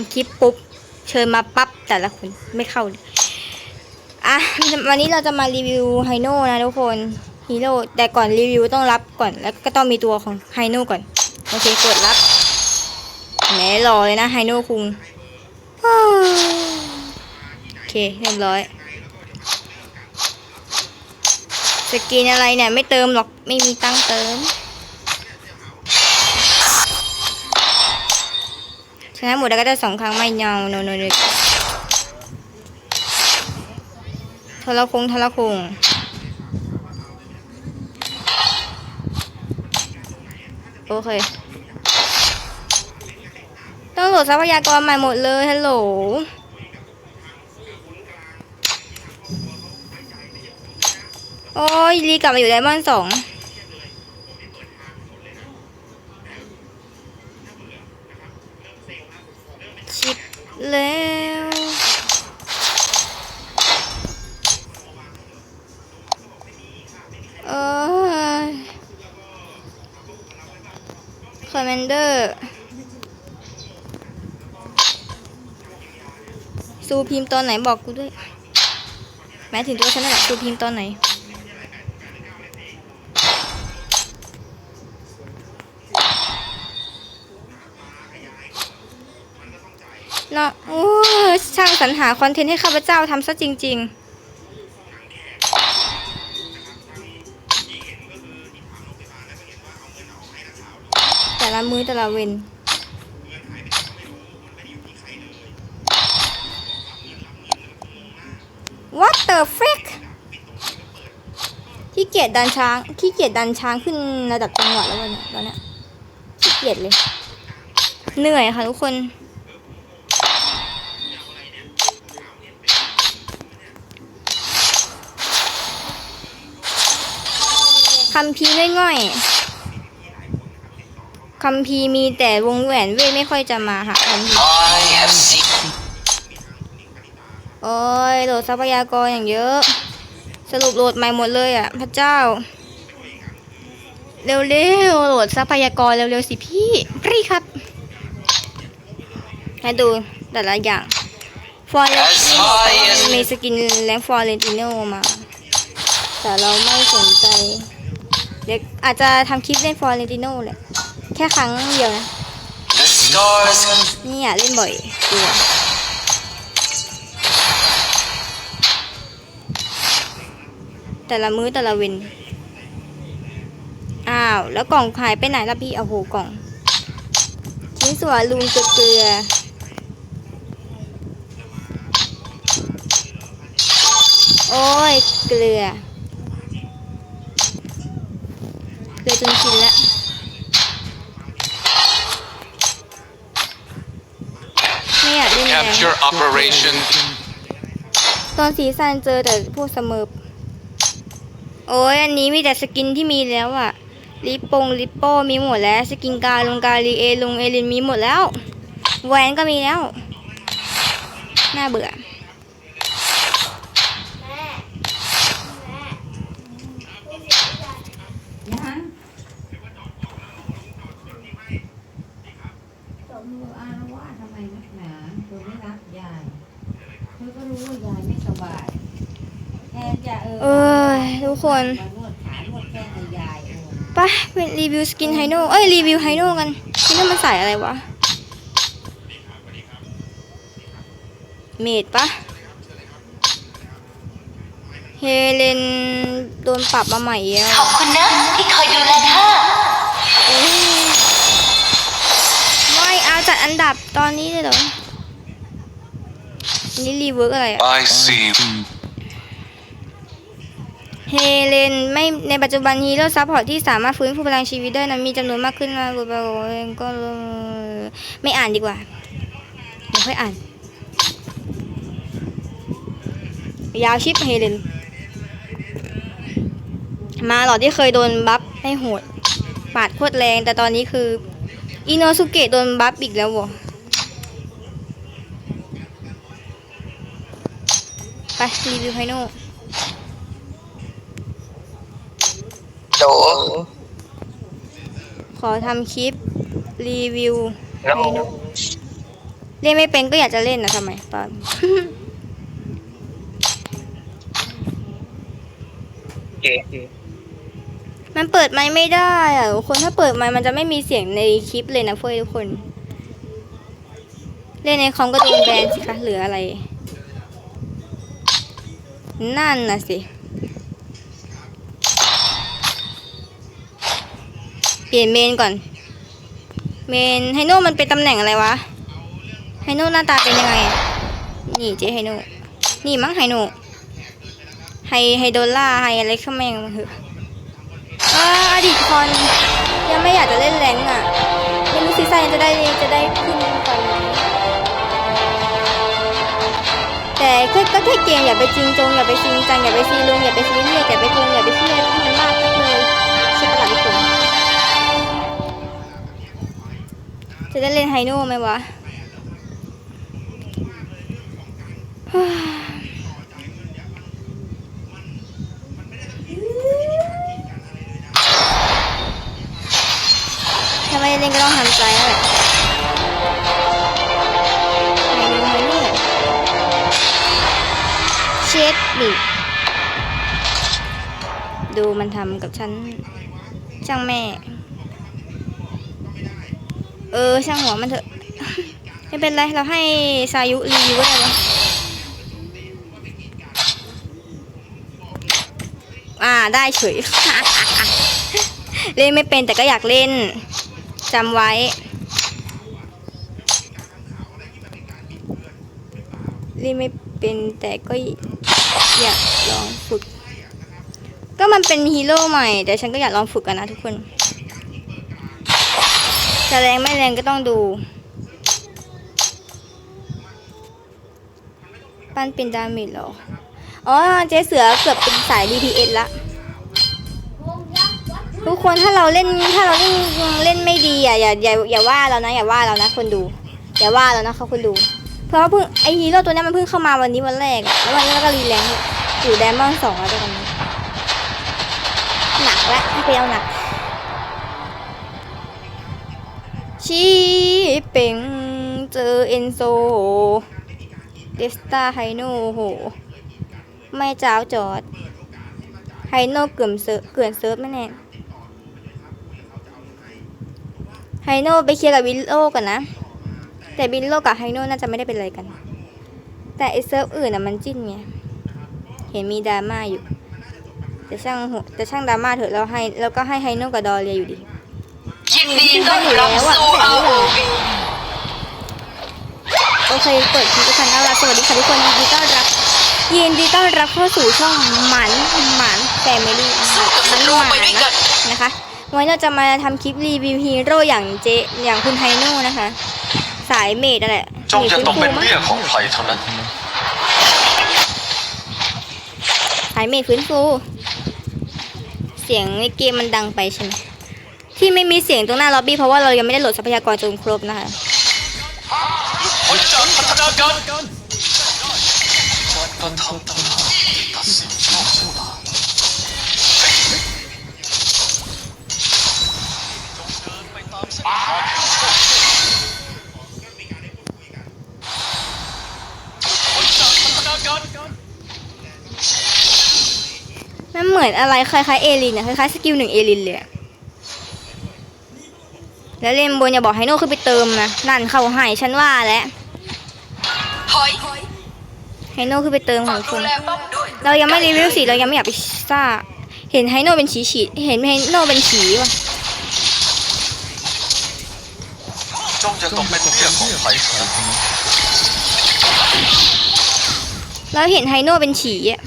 ำคลิปปุ๊บ เชิญมาปั๊บแต่ละคนไม่เข้าอะวันนี้เราจะมารีวิวไฮโน่นะทุกคนฮีโร่แต่ก่อนรีวิวต้องรับก่อนแล้วก็ต้องมีตัวของไฮโน่ก่อน โอเคกดรับแหมรอเลยนะไฮโน่คุงโอเคเรียบร้อยสกินอะไรเนี่ย ไม่เติมหรอกไม่มีตั้งเติม ชนะหมดแล้วก็ได้สองครั้งไม่ยาโนโนโนทรคงทรคงโอเค ต้องโหลดทรัพยากรใหม่หมดเลยฮัลโหลโอ้ยรีกลับมาอยู่ไดมอนด์สอง แล้ว เออคอมเมนเดอร์ซูพิมพ์ตอนไหนบอกกูด้วยหมายถึงตัวฉันนั่นแหละซูพิมพ์ตอนไหน เนาะโอ้ช่างสรรหาคอนเทนต์ให้ข้าพเจ้าทำซะจริง ๆแต่ละมือแต่ละเวน What the frick ขี้เกียจดันช้างขี้เกียจดันช้างขึ้นระดับจังหวัดแล้ววันนี้ตอนเนี้ยขี้เกียจเลย เหนื่อยค่ะทุกคน คำพีร์ง่อยๆคำพีร์มีแต่วงแหวนเวทไม่ค่อยจะมาค่ะคำพีร์ I have seen โอ้ยโหลดทรัพยากรอย่างเยอะ สรุปโหลดใหม่หมดเลยอะ พระเจ้า เร็วๆโหลดทรัพยากรเร็วๆสิพี่รีครับ ให้ดูแต่ละอย่างฟอร์เรน as high as มีสกินแรงฟอร์เรนติโนมา แต่เราไม่สนใจ เด็กอาจจะทำคลิปเล่นฟอร์เรนติโนแหละแค่ครั้งเดียวนะนี่อยากเล่นบ่อยกลัวแต่ละมื้อแต่ละเวนอ้าว แล้วกล่องหายไปไหนล่ะพี่โอ้โหกล่องชิ้นส่วนลูนเกลือโอ้ย เกลือ เกลือจนชินละไม่อยากเล่นแรง Capture operation ตอนสีซันเจอแต่พวกเสมอโอ้ยอันนี้มีแต่สกินที่มีแล้วอะลิปปงลิปโป้มีหมดแล้ว สกินกาลงกาลีเอลงเอลินมีหมดแล้ว แหวนก็มีแล้ว น่าเบื่อ ยังตบมืออารวาสทำไมนักหนาเธอไม่รักยาย เธอก็รู้ว่ายายไม่สบายแทนจะ เออเอ้ยทุกคนมานวดขานวดแข้งให้ยายเออไปะเป็นรีวิวสกินไฮโน่เอ้ยรีวิวไฮโน่กันไฮโน่มันใส่อะไรวะ เมดปะเฮเลนโดนปรับมาใหม่แล้วขอบคุณนะที่คอยดูแลข้าโอ้ยไม่เอาจัดอันดับตอนนี้เลยเหรออันนี้รีเวิร์กอะไรอะ I see เฮเลนไม่ในปัจจุบันฮีโร่ซัพพอร์ตที่สามารถฟื้นฟูพลังชีวิตได้นั้นมีจำนวนมากขึ้นมาบุบเองก็ไม่อ่านดีกว่า เดี๋ยวค่อยอ่าน ยาวชิปเฮเลน มาหลอดที่เคยโดนบัฟให้โหด ปาดโคตรแรง แต่ตอนนี้คืออินโนสุเกะโดนบัฟอีกแล้ววะไปรีวิวไฮโน่ โด ขอทำคลิปรีวิวโนไฮโน่เล่นไม่เป็นก็อยากจะเล่นนะทำไมปาล์มโอเคมันเปิดไมค์ไม่ได้อะทุกคนถ้าเปิดไมค์มันจะไม่มีเสียงในคลิปเลยนะเพื่อนทุกคน เล่นในคอมก็โดนแบนสิคะเหลืออะไร นั่นน่ะสิ เป ลี่ยนเมนก่อน เมนไฮโน่มันเป็นตำแหน่งอะไรวะ ไฮโน่หน้าตาเป็นยังไง นี่เจ๊ไฮโน่ นี่มั้งไฮโน่ไฮไฮโดล่าไฮอะไรข้าม่งมันเถอะอาอดีตคอนยังไม่อยากจะเล่นแรงอะ ไม่รู้ซีซั่นจะได้จะได้ขึ้นก่อนไหมแต่ก็ก็แค่เกมอย่าไปจริงจงอย่าไปจริงจังอย่าไปซีลุงอย่าไปซีเรียสอย่าไปโกงอย่าไปเครียดให้มันมากนักเลย จะได้เล่นไฮโน่ไหมวะถ้าไม่เล่นก็ต้องทำใจแล้วแหละไฮโน่ไฮโน่เช็ดบิดูมันทำกับฉันช่างแม่ ออช่างหัวมันเถอะ ไม่เป็นไร เราให้สายุรีวิวได้ไหมอ่าได้เฉย เล่นไม่เป็นแต่ก็อยากเล่นจำไว้ เล่นไม่เป็นแต่ก็อยากลองฝึก ก็มันเป็นฮีโร่ใหม่ แต่ฉันก็อยากลองฝึกกันนะทุกคน จะแรงไม่แรงก็ต้องดู ปั้นเป็นดาเมจเหรอ อ๋อ เจ๊เสือเกือบเป็นสาย DPS ละ ทุกคนถ้าเราเล่นถ้าเราเล่นเล่นไม่ดีอะอย่าอย่าอย่าว่าเรานะ อย่าว่าเรานะคนดู อย่าว่าเรานะคะคนดู เพราะว่าเพิ่งไอฮีโร่ตัวเนี้ยมันเพิ่งเข้ามาวันนี้วันแรก แล้ววันนี้เราก็รีแรงอยู่แดมอนสองแล้วตอนนี้หนักและให้ไปเอาหนัก ชีเป่งเจอเอนโซ เดสตาไฮโนโห ไม่จ้าวจอด ไฮโนเกื่อมเซิร์ฟเกื่อนเซิร์ฟไม่แน่ไฮโนไปเคลียร์กับวิลโลก่อนนะ แต่วิลโลกับไฮโนน่าจะไม่ได้เป็นอะไรกัน แต่ไอเซิร์ฟอื่นอะมันจิ้นไง เห็นมีดราม่าอยู่ แต่ช่างหัวแต่ช่างดราม่าเถอะเราให้เราก็ให้ไฮโนกับดอเรียอยู่ดี ยินดีต้อนรับสู่ ROV โอเคเปิดคลิปกันแล้วละสวัสดีค่ะทุกคนยินดีต้อนรับ ยินดีต้อนรับเข้าสู่ช่องหมันหมันแฟมิลี่สู้กับศัตรูไปด้วยกันนะคะวันนี้เราจะมาทำคลิปรีวิวฮีโร่อย่างเจอย่างคุณไฮโน่นะคะ สายเมดนั่นแหละจงอย่าตกเป็นมเบี้ยของใครเท่านั้น สายเมดฟื้นฟู เสียงในเกมมันดังไปใช่ไหม ที่ไม่มีเสียงตรงหน้าล็อบบี้เพราะว่าเรายังไม่ได้โหลดทรัพยากรจนครบนะคะผลจากพัฒนาการการทำตามตัดสินชคชะตามันเหมือนอะไรคล้ายๆเอลินอะคล้ายๆสกิลหนึ่งเอลินเลยอะ แล้วเล่นบนอย่าบอกไฮโน่ขึ้นไปเติมนะนั่นเข้าให้ฉันว่าแล้วถอยไฮโน่ขึ้นไปเติมของคุดูณแลป้อมด้วยเรายังไม่รีวิวสิเรายังไม่อยากไปซ่าเห็นไฮโน่เป็นฉีฉีเห็นไฮโน่เป็นฉีว่ะจงอย่าตกเป็นเบี้ยของใครเท่านั้นแล้วเห็นไฮโน่เป็นฉีอะ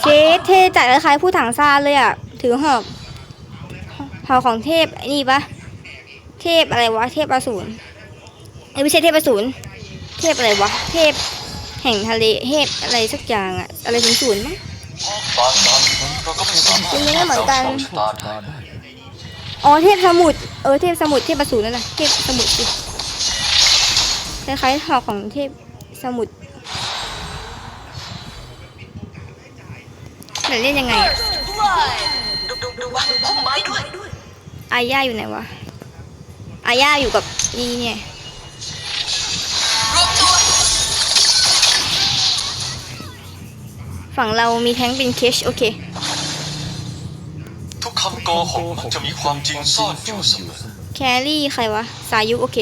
เชสเทจัดคล้ายๆผู้ถังซานเลยอะ ถือหอกหอกของเทพนี่ปะเทพอะไรวะ เทพอสูรเอ้ไม่ใช่เทพอสูรเทพอะไรวะ เทพแห่งทะเล เทพอะไรสักอย่างอะ อะไรสูงสูนมั้งบางครั้งเราก็ไม่สามารถจริงก็เหมือนกันอ๋อเทพสมุทรเออเทพสมุทรเทพอสูรนั่นแหละเทพสมุทรสิคล้ายๆหอกของเทพสมุทร แต่เล่นยังไงอะดูดูดูวางพุ่มไม้ด้วยอาย่าอยู่ไหนวะอาย่าอยู่กับอีเนี่ยรวมตัวฝั่งเรามีแท้งเป็นเคชโอเค ทุกคำโกหกมักจะมีความจริงซ่อนอยู่เสมอแครี่ใครวะ สายุโอเค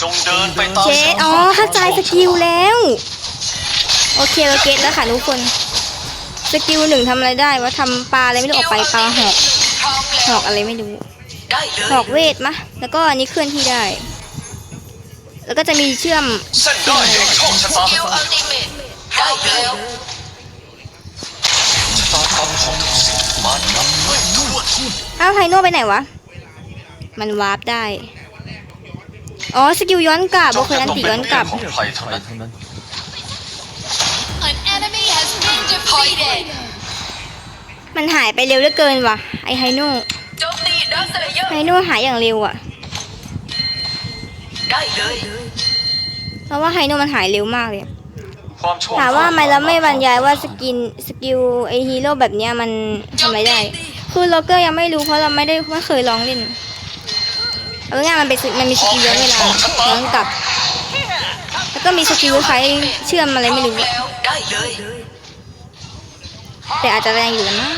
จงเดินไปตามเชดอ๋อเข้าใจสกิลแล้ว โอเคเราเก็ตแล้วค่ะทุกคน สกิลหนึ่งทำอะไรได้วะทำปลาอะไรไม่รู้ออกไปปลาหอกหอกอะไรไม่รู้เหอกเวทมะ แล้วก็อันนี้เคลื่อนที่ได้ แล้วก็จะมีเชื่อมเส้นได้แห่งโชคชะตาสกิลอัลติเมทได้แล้วชะตากรรมของทุกสิ่งมานับไม่ถ้วนอ้าวไฮโน่ไปไหนวะ มันวาร์ปได้ อ๋อ สกิลย้อนกลับโอเคอันติย้อนกลับ ของใครเท่านั้น มันหายไปเร็วเหลือเกินว่ะ ไอไฮโน่ไฮโน่หายอย่างเร็วอะได้เลยเพราะว่าไฮโน่มันหายเร็วมากเลยถามว่าทำไมเราไม่บรรยายว่าสกินสกิลไอฮีโร่แบบเนี้ยมันทำไรได้ คือโลเราก็ยังไม่รู้เพราะเราไม่ได้ไม่เคยลองเล่นเอาง่ายมันเป็นมันมีสกิลเยอนเวลาย้อนกลับ แล้วก็มีสกิลคล้เชื่อมอะไรไม่รู้ แต่อาจจะแรงอยู่นะ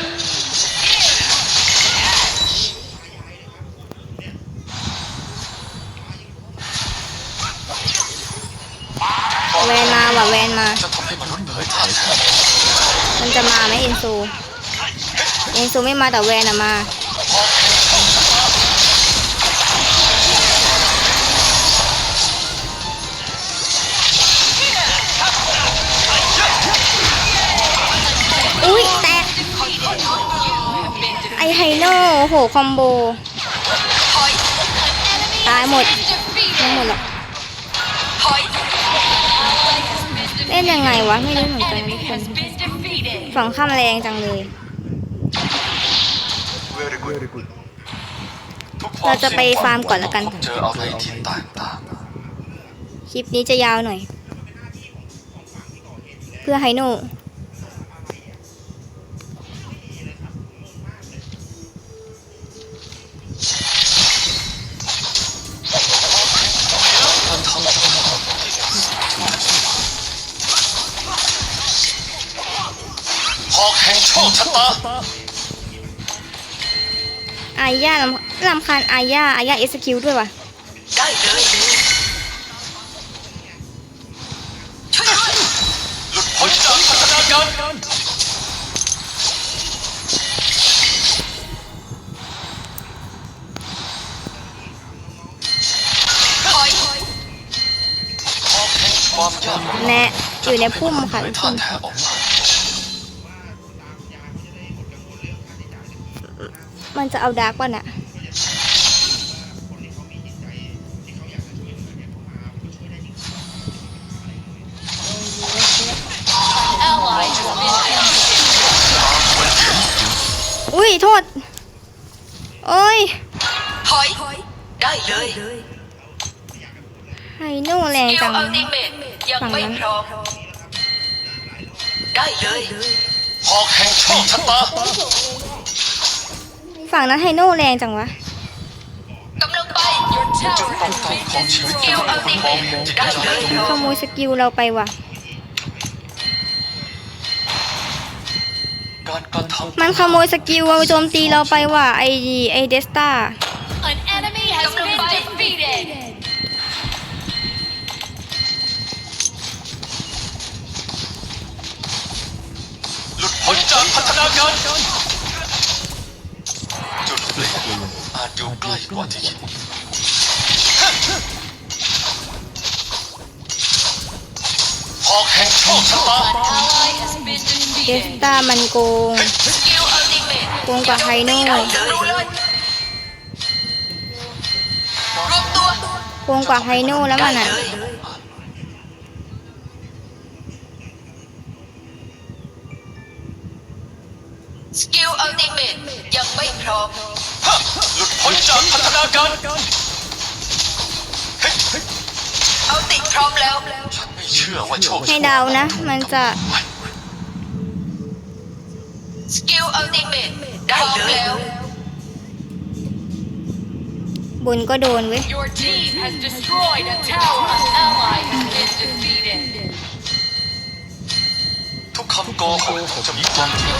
แวนมาว่ะแวนมา จะทำให้มนุษย์เผยถ่ายมันจะมาไหมเอ็นซู เอ็นซูไม่มาแต่แวนอะมา ไอไฮโน่โอ้โห คอมโบถอยตายหมด Defeated. ไม่หมดหรอกถอยเล่นยังไงวะ ไม่รู้เหมือนกันทุก Enemy คน has been defeated. ฝั่งข้ามแรงจังเลยทุกควมเราจะไปฟาร์มก่อนละกันพบเจออะไรที่แตกต่างคลิปนี้จะยาวหน่อย เพื่อไฮโน่ อาญาลำลำคาญอาญาอาญาเอสคิวด้วยวะได้เลยช่วยด้วยหลุดพ้นจากพัฒนาการถอยหอกแห่งความยากแนะอยู่ในพุ่มค่ะเผทุยกคท่านแท้ออกม จะเอาดาร์กป่ะน่ะ Ally has been defeated. อุ้ย โทษ โอ้ยถอยได้เลยไฮโน่แรงกิจัลงอัลติเมทยังไม่พร้อมได้เลยหอกแห่งโชคชะตา ฝั่งนั้นไฮโน่แรงจังวะกำลังไป Your จุด tower ป้อง has กัน been ของชีวิตกิลอัลติเมทได้เลยขโมยสกิลเราไปว่ะ การกระทำมันขโมยสกิลเอาโจมตีเราไปว่ะไอไอเดสตา An enemy has been defeated. หลุดพ้นจากพัฒนาการ อาจอยู่ใกล้กว่าที่คิดหอกแห่งโชคชะตา An ally has been เดส defeated. ตามันโกงสกิลอัลติเมทโกงกว่าไฮโน่ได้เลยรวมตัวโกงกว่าไฮโน่แล้วมันอะได้เลย ให้เดานะ มันจะสกิลอัลติเมทได้เลยบนก็โดนเว้ย Your team has destroyed a tower. An ally has been defeated. ทุกคำโกหกจะมีความจริง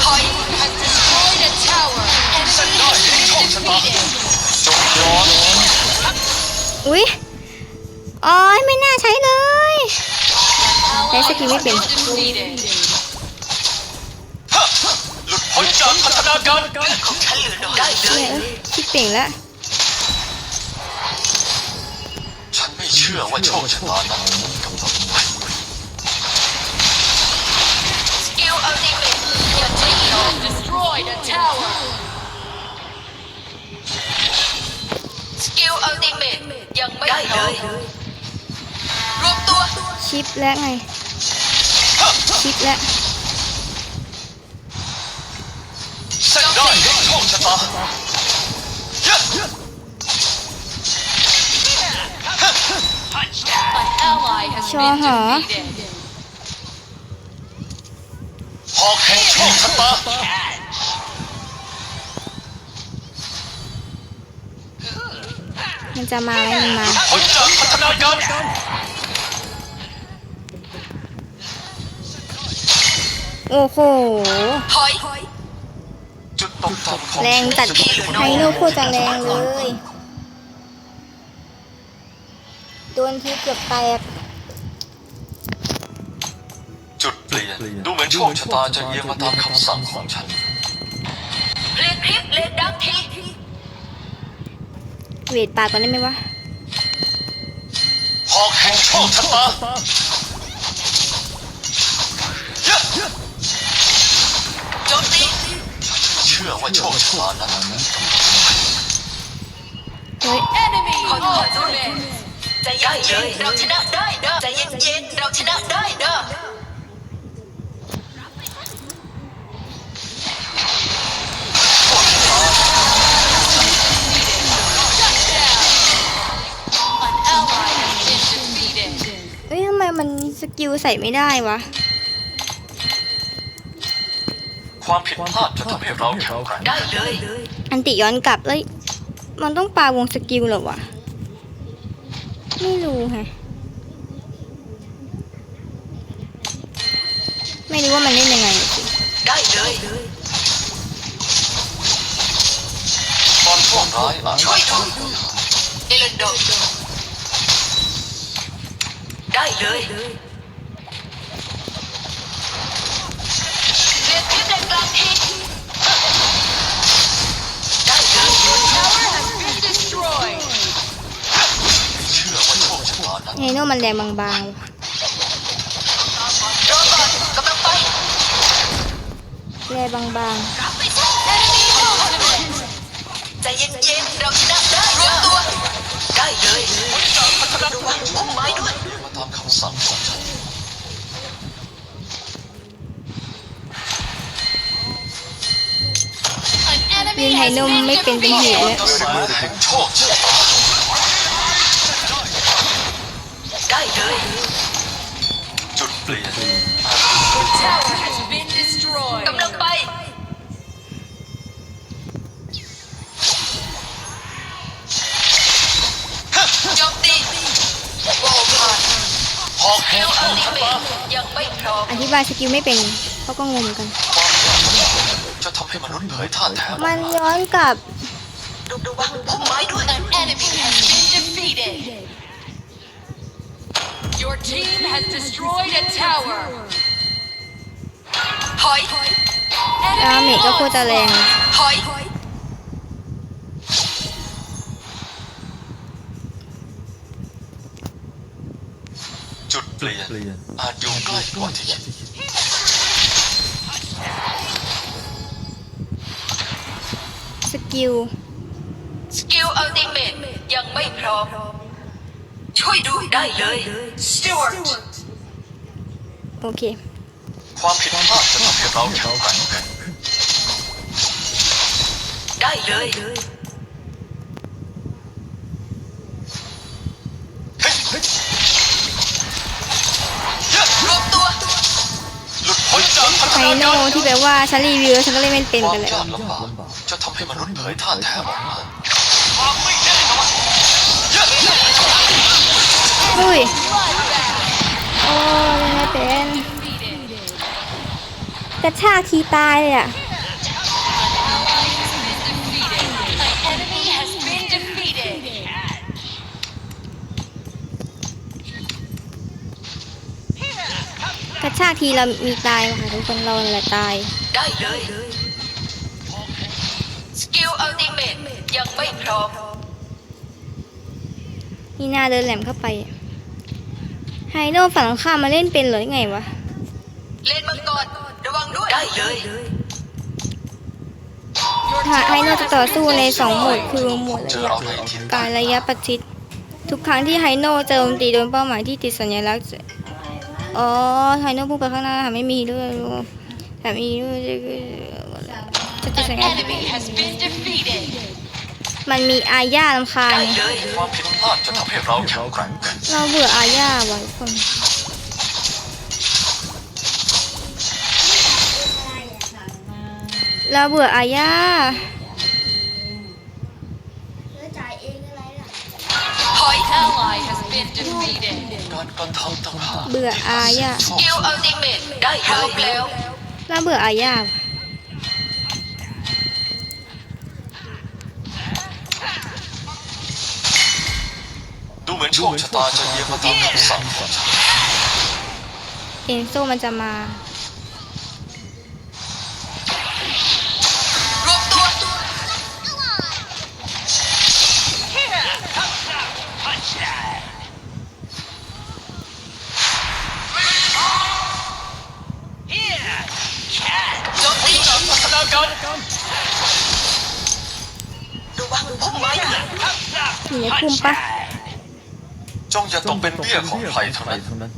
Has destroyed a tower. Enemy has been defeated. จงย้อน อุ๊ยอ๋อยไม่น่าใช้เลย Ally That's a has good been weapon. defeated. ฮะหลุดพ้นจากพัฒนาการของฉันเหลือน้อยได้เลเนี่ยยเอ้ยคิดเป่งละฉันไม่เชื่อว่าโชคชะตานั้นกำหนดไว้สกิลอัลติเมท Your team has destroyed a tower. สกิลอัลติเมทยังไม่ได้เลยรวมตัว ชิปแล้วไง ชิปแล้วเส้นได้แห่งโชคชะตาเยอะ An ally has been Sure. defeated. หอกแห่งโชคชะตามันจะมาไหมมันมาพ้นจากพัฒนาการ โอ้โห ถอย จุดตกต่ำของแรงจัดชีวิตไฮโน่โคตรจะแรงเลย โดนทีเกือบแตก จุดเปลี่ยน ดูเหมือนโชคชะตาจะเอียงมาตามคำสั่งของฉันเพลียงคลิปเลนดังทีเวทปากก่อนได้ไหมวะหอกแห่งโชคชะตา ชื่อว่าโชคชะตานั้นเฮ้ย Enemy ขอโทษด้วย ultimate. ใจเย็นๆเราชนะได้เนอะใจเย็นๆเราชนะได้เนอะ An ally has been defeated. เอ้ยทำไมมันสกิลใส่ไม่ได้วะ ความผิดพลาดจะทำให้เราแข็งแกร่งได้เลย อันติย้อนกลับเลยมันต้องปาวงสกิลเหรอวะ ไม่รู้ฮะไม่รู้ว่ามันเล่นยังไงสิได้เลยความโชคร้ายอาจช่วยดูเอเลนโดได้เลย ชะตานั้นไฮโน่มันแรงบางๆว่ะรอก่อนกำลังไปแรงบางรับไปซะ Enemy ultimate. ใจเย็นๆเราชนะได้รวมตัว ได้เลยระวังพุ่มไม้ด้วยมาตามคำสั่งของฉัน An ๆ enemy ยิงไฮ has โน่ been ไม่เป็นเป็นเห defeated. ตุเลย กระแสแห่งโชคชะตา ได้เลย จุดเปลี่ ยน Your tower has been destroyed. กำลังไป โจมตีวอลผ่านหอกแห่เองลโชอัลคติชะเมตาทยังไม่พร้อม อธิบายสกิลไม่เป็นเขาก็งงกัน จะทำให้มนุษย์เผยท่าแท้มันย้อนกลับระวังพุ่มไม้ด้วย An enemy has been defeated. Your team has destroyed a tower. ถอยดาเม Enemy จก็โคตรจะแรงถอยจุดเปลี่ยนอาจอยู่ใกล้กว่าที่คิดสกิลสกิลอัลติเมทยังไม่พร้อม ช่วยดูได้เลยสติว a ร์ตโอเค ความผิดพลาดจะทำให้เราแข็งแกร่งได้เลยเฮ้ยเฮ้ยเยอะรวมตัว หลุดพ้นจากพัฒไฮนาโน่การที่แปลว่าฉันรีวิวแล้วฉันก็เล่นไม่เป็นควาไปมเลยยากลำบากจะทำให้มนุษย์เผยท่าแท้ออกมาความไม่ อุ้ย Bloodbath. โอ้ยยังไงเป็นกระชากทีตายเลยอะ An enemy has been defeated. กระชากทีเรามีตายค่ะทุกคนเราแหละตาย ได้เลย สกิลอัลติเมตยังไม่พร้อม นี่หน้าเดินแหลมเข้าไป ไฮโน่ฝั่งข้ามมาเล่นเป็นเหรอยังไงวะ เล่นมังกรระวังด้วยได้เลยถ้าไฮโน่จะต่อสู้ในสองโหมดคือโหมดเจระอยะอะไรที่การระยะประชิด ทุกครั้งที่ไฮโน่เจอโจมตีโดนเป้าหมายที่ติดสัญลักษณ์อ๋อไฮโน่พุ่งไปข้างหน้าหาไม่มีด้วยแต่มีด้วยจะติดสัญ An ลักษณ์ enemy has been defeated. มันมีอาญาลำคาญได้เลยความผิดพลาดจะทำให้เราแข็งแกร่งขึ้นเราเบื่ออาญาว่ะทุกคนเราเบื่ออาญาถอย Ally has been defeated. การกระทำต่างหากเบื่ออาญาสกิลอัลติเมตได้พร้อมแล้วเราเบื่ออาญา ดูเหมือนโชคชะตาจะเยียมาตามคำสั่งของฉันเอ็นโซมันจะมารวมตัวโจมตีพัฒนาการระวังพุ่มไม้ด้วยอยู่ในภูมิปะ จงอย่าตกเป็นเบี้ยของใครเท่านั้น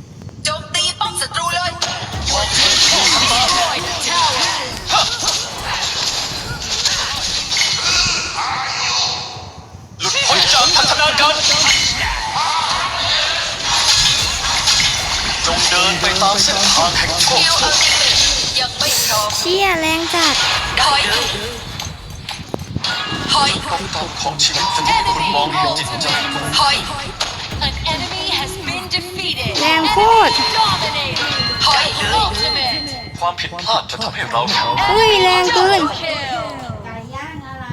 โจมตีป้องศัตรูเลย Destroyed a tower. หลุดพ้นจากพัฒนาการจงเดินไปตามเส้นทางแห่งโชสคกิลอัลติเมตยังไม่พร้อมเชี่ยแรงจัดถอยถอยกองทัพของชีวิตจะทำให้คุณมองเห็นจิตใจถอย An enemy has been defeated. แรงโคตร Dominating. ถอยเลย Ultimate. ความผิดพลาดจะทำให้เราแข็งแกร่งเฮ้ยแรงเกิน Double kill. ไก่ย่างอะไร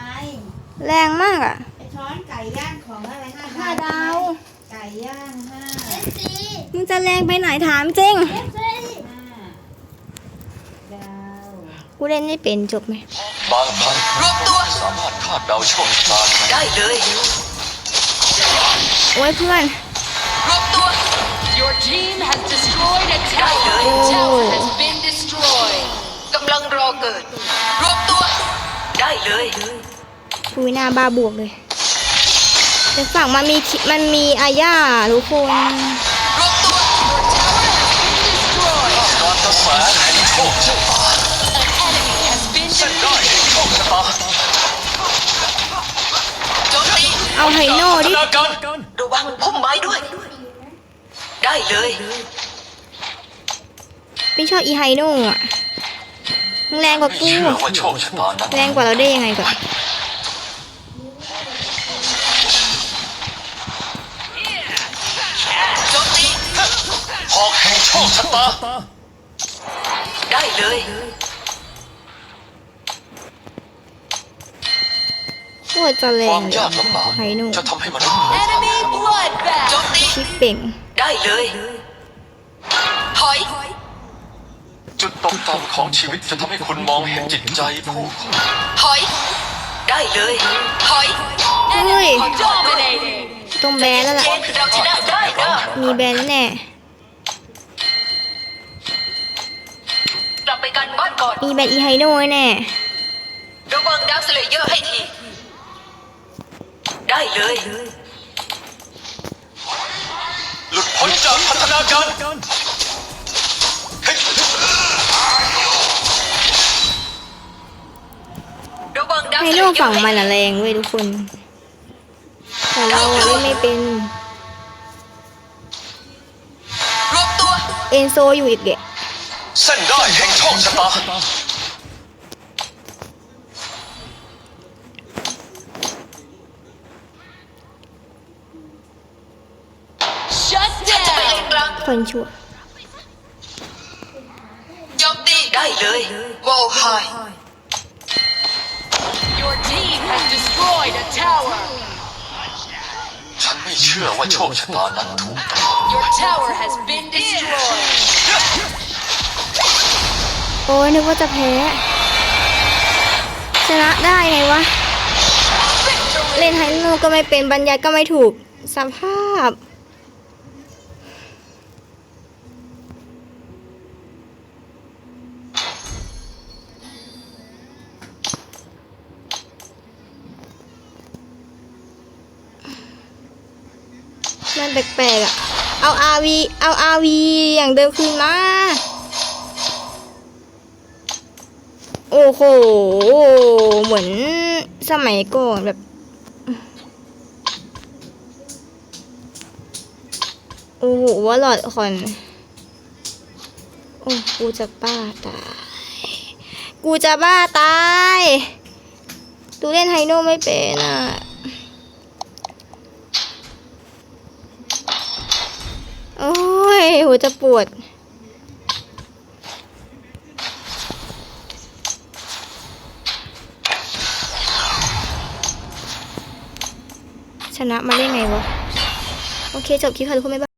แรงมากอะไปช้อนไก่ย่างของอะไรห้าห้าดาว ไก่ย่างห้ามึงจะแรงไปไหนถามจริง ห้าดาวกูเล่นไม่เป็นจบไหมบางครั้งรวมตัว สามารถคาดเดาโชคชะตาได้ได้เลย โอ้ยเพื่อนรวมตัว Your team has destroyed a tower. The tower has been destroyed. กำลังรอเกิดรวมตัว ได้เลยคุยหน้าบ้าบวกเลยแต่ฝั่งมันมีคิมันมีอาญาทุกคนรวมตัว Destroyed. การกระแสแห่งโชคชะตา An enemy has been เส้นได้แห่งโชคชะตา โจมตี เอาไฮโน่พัฒดิ นาการระวังพุ่มไม้ด้วย ได้เลย ไม่ชอบอีไฮโน่อะมึงแรงกว่ากูเชื่อว่าโชคชะตานั้นแรงกว่าเราได้ยังไงก่อนโจมตีหอกแห่งโชคชะตาได้เลย โคตรจะแรควางมเลยยากลำบากไฮโน่จะทำให้มนุษย์ Enemy bloodbath. โจมตีชิปเป่งได้เลยถอยจุดตกต่ำของชีวิตจะทำให้คุณมองเห็นจิตใจผู้คนถอยได้เลยถอยเฮ้ย Dominating. ต้องแบนแล้วล่ะเย็นเราชนะได้นะมีแบนแน่กลับไปกันบ้านก่อนมีแบนอีไฮโน่แน่ระวังดาวสเลเยอร์ให้ที ได้เลย หลุดพ้นจากพัฒนาการเฮ้ยระวังดาวไฮสเลเยโน่อร์ฝั่งให้มันอะแรงเว้ยทุกคน แต่เราอะเล่นไม่เป็นรวมตัว เอ็นโซอยู่อีกเดะเส้นได้แห่งโชคชะตา คนชั่วโจมตีได้เลยวอลไฮ Your team has destroyed a tower. ฉันไม่เชื่อว่าโชคชะตานั้นถูก Your tower has been destroyed. โอ้ยนึกว่าจะแพ้ ชนะได้ไงวะ เล่นไฮโลก็ไม่เป็นบรรยายก็ไม่ถูกสภาพ มันแปลกๆอะ เอาอาวีเอาอาวีอย่างเดิมคืนมา โอ้โห เหมือนสมัยก่อนแบบโอ้โหว่าหลอดคอน โอ้ กูจะบ้าตาย กูจะบ้าตาย ตูเล่นไฮโน่ไม่เป็นอะ โอ้ย หัวจะปวด ชนะมาได้ไงวะ โอเค จบคลิปค่ะทุกคนบ๊ายบาย